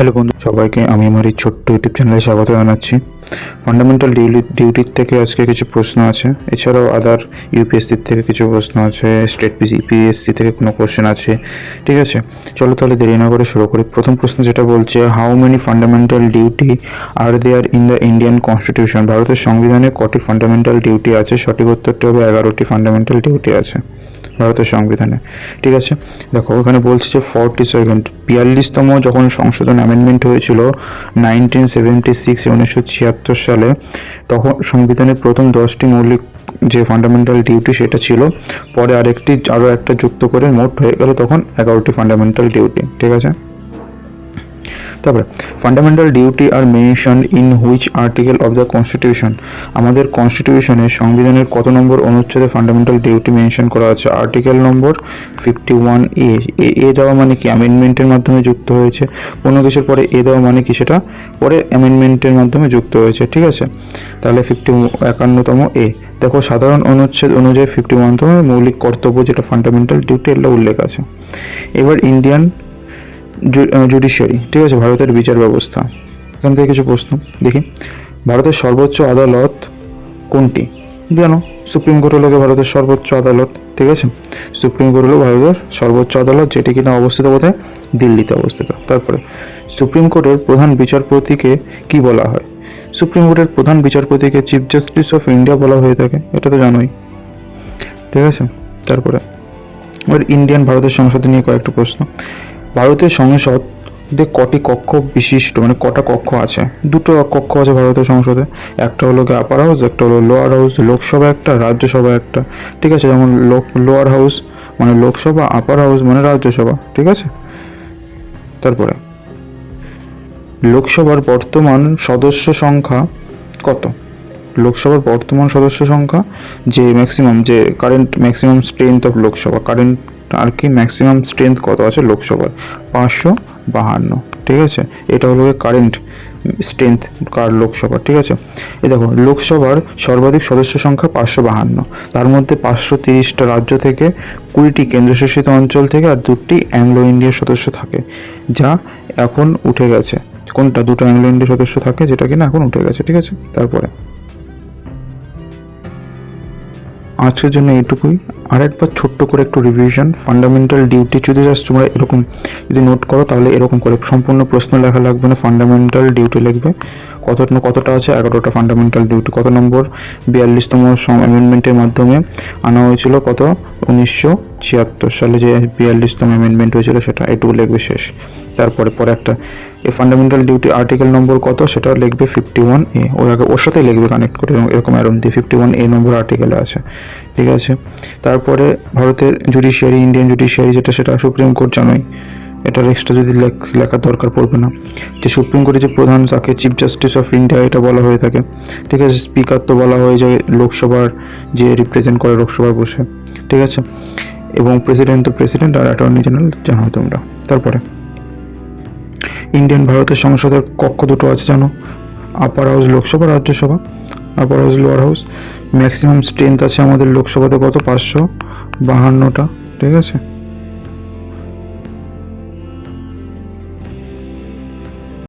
Hello বন্ধু, সবাইকে আমি আমার এই ছোট্ট ইউটিউব চ্যানেলে স্বাগত জানাচ্ছি। ফান্ডামেন্টাল ডিউটি ডিউটির থেকে আজকে কিছু প্রশ্ন আছে। এছাড়াও আদার ইউপিএসসির থেকে কিছু প্রশ্ন আছে স্টেট ইপিএসসি থেকে কোনো কোশ্চেন আছে, ঠিক আছে? চলো তাহলে দেরি না করে শুরু করি। প্রথম প্রশ্ন যেটা বলছে how many fundamental duty are there in the Indian constitution ভারতের সংবিধানে কটি ফান্ডামেন্টাল ডিউটি আছে? সঠিক উত্তরটি হবে এগারোটি ফান্ডামেন্টাল ডিউটি আছে। ভারতের সংবিধানে। ঠিক আছে? দেখো, ওখানে বলছে যে ফর্টি সেভেন বিয়াল্লিশতম যখন সংশোধন অ্যামেন্ডমেন্ট হয়েছিল নাইনটিন সেভেন্টি সিক্স উনিশশো ছিয়াত্তর সালে, তখন সংবিধানের প্রথম দশটি মৌলিক যে ফান্ডামেন্টাল ডিউটি সেটা ছিল, পরে আরেকটি আরও একটা যুক্ত করে মোট হয়ে গেল তখন এগারোটি ফান্ডামেন্টাল ডিউটি ঠিক আছে? তারপরে fundamental duty are mention in which article of the constitution আমাদের কনস্টিটিউশনে সংবিধানের কত নম্বর অনুচ্ছেদে ফান্ডামেন্টাল ডিউটি মেনশন করা আছে? Article number fifty one A A দেওয়া মানে কি? অ্যামেন্ডমেন্টের মাধ্যমে যুক্ত হয়েছে। কোনো কিছুর পরে এ দেওয়া মানে কি সেটা? পরে অ্যামেন্ডমেন্টের মাধ্যমে যুক্ত হয়েছে, ঠিক আছে? তাহলে ফিফটি একান্নতম এ দেখো, সাধারণ অনুচ্ছেদ অনুযায়ী ফিফটি ওয়ানতম মৌলিক কর্তব্য যেটা ফান্ডামেন্টাল ডিউটি এগুলো উল্লেখ আছে। এবার ইন্ডিয়ান জুডিশিয়ারি ঠিক আছে? ভারতের বিচার ব্যবস্থা। এখান থেকে কিছু প্রশ্ন, দেখি। ভারতের সর্বোচ্চ আদালত কোনটি? জানো, সুপ্রিম কোর্ট হলো ভারতের সর্বোচ্চ আদালত, ঠিক আছে? সুপ্রিম কোর্ট হলো ভারতের সর্বোচ্চ আদালত, যেটি কিনা অবস্থিত কোথায় দিল্লিতে অবস্থিত। তারপরে, সুপ্রিম কোর্টের প্রধান বিচারপতিকে কি বলা হয়? সুপ্রিম কোর্টের প্রধান বিচারপতিকে চিফ জাস্টিস অফ ইন্ডিয়া বলা হয়ে থাকে, এটা তো জানোই। ঠিক আছে? তারপরে, এবার ইন্ডিয়ান ভারতের সংসদ নিয়ে কয়েকটা প্রশ্ন। ভারতের সংসদ কটি কক্ষ বিশিষ্ট মানে কটা কক্ষ আছে? দুটো কক্ষ আছে ভারতের সংসদে। একটা হলো আপার হাউস একটা হলো লোয়ার হাউস লোকসভা একটা, রাজ্যসভা একটা। ঠিক আছে? যেমন লোক লোয়ার হাউস মানে লোকসভা আপার হাউস মানে রাজ্যসভা। ঠিক আছে? তারপরে, লোকসভার বর্তমান সদস্য সংখ্যা কত? লোকসভার বর্তমান সদস্য সংখ্যা যে ম্যাক্সিমাম যে current maximum strength of Lok Sabha current আর কি ম্যাক্সিমাম স্ট্রেংথ কত আছে লোকসভার? পাঁচশো বাহান্ন, ঠিক আছে? এটা হলো কারেন্ট স্ট্রেংথ কার লোকসভা ঠিক আছে? এ দেখো, লোকসভার সর্বাধিক সদস্য সংখ্যা পাঁচশো বাহান্ন। তার মধ্যে পাঁচশো তিরিশটা রাজ্য থেকে কুড়িটি কেন্দ্রশাসিত অঞ্চল থেকে আর দুটি অ্যাংলো ইন্ডিয়ার সদস্য থাকে, যা এখন উঠে গেছে। কোনটা? দুটো অ্যাংলো ইন্ডিয়ার সদস্য থাকে যেটা কিনা এখন উঠে গেছে, ঠিক আছে? তারপরে। আজকের জন্য এইটুকুই। আরেকবার ছোট্ট করে একটু রিভিশন ফান্ডামেন্টাল ডিউটি যদি জাস্ট তোমরা এরকম যদি নোট করো, তাহলে এরকম করে সম্পূর্ণ প্রশ্ন লেখা লাগবে না ফান্ডামেন্টাল ডিউটি লিখবে। কত কতটা আছে? এগারোটা ফান্ডামেন্টাল ডিউটি কত নম্বর? বিয়াল্লিশতম অ্যামেন্ডমেন্টের মাধ্যমে আনা হয়েছিল কত? উনিশশো ছিয়াত্তর সালে যে বিয়াল্লিশতম অ্যামেন্ডমেন্ট হয়েছিল সেটা, এটুকু লিখবে শেষ। তারপরে পরে একটা, এই ফান্ডামেন্টাল ডিউটি আর্টিকেল নম্বর কত? সেটা লিখবে ফিফটি ওয়ান এ ওই আগে ওর সাথেই লিখবে কানেক্ট করে, এরকম- অ্যারোন দিয়ে ফিফটি ওয়ান এ নম্বর আর্টিকেলে আছে। ঠিক আছে? তারপরে ভারতের জুডিশিয়ারি ইন্ডিয়ান জুডিশিয়ারি যেটা সেটা সুপ্রিম কোর্ট জানোই এটার এক্সট্রা যদি লেখ- লেখার দরকার পড়বে না। যে সুপ্রিম কোর্টের যে প্রধান, তাকে চিফ জাস্টিস অফ ইন্ডিয়া এটা বলা হয়ে থাকে। ঠিক আছে স্পিকার তো বলা হয়ে যায় লোকসভার, যে রিপ্রেজেন্ট করে লোকসভায় বসে। ঠিক আছে? এবং প্রেসিডেন্ট তো প্রেসিডেন্ট আর অ্যাটর্নি জেনারেল জানো তোমরা। তারপরে ইন্ডিয়ান ভারতের সংসদের কক্ষ দুটো আছে জানো। Upper house Lok Sabha, Rajya Sabha. Upper house lower house maximum strength আছে আমাদের লোকসভাতে কত? পাঁচশো বাহান্নটা ঠিক আছে?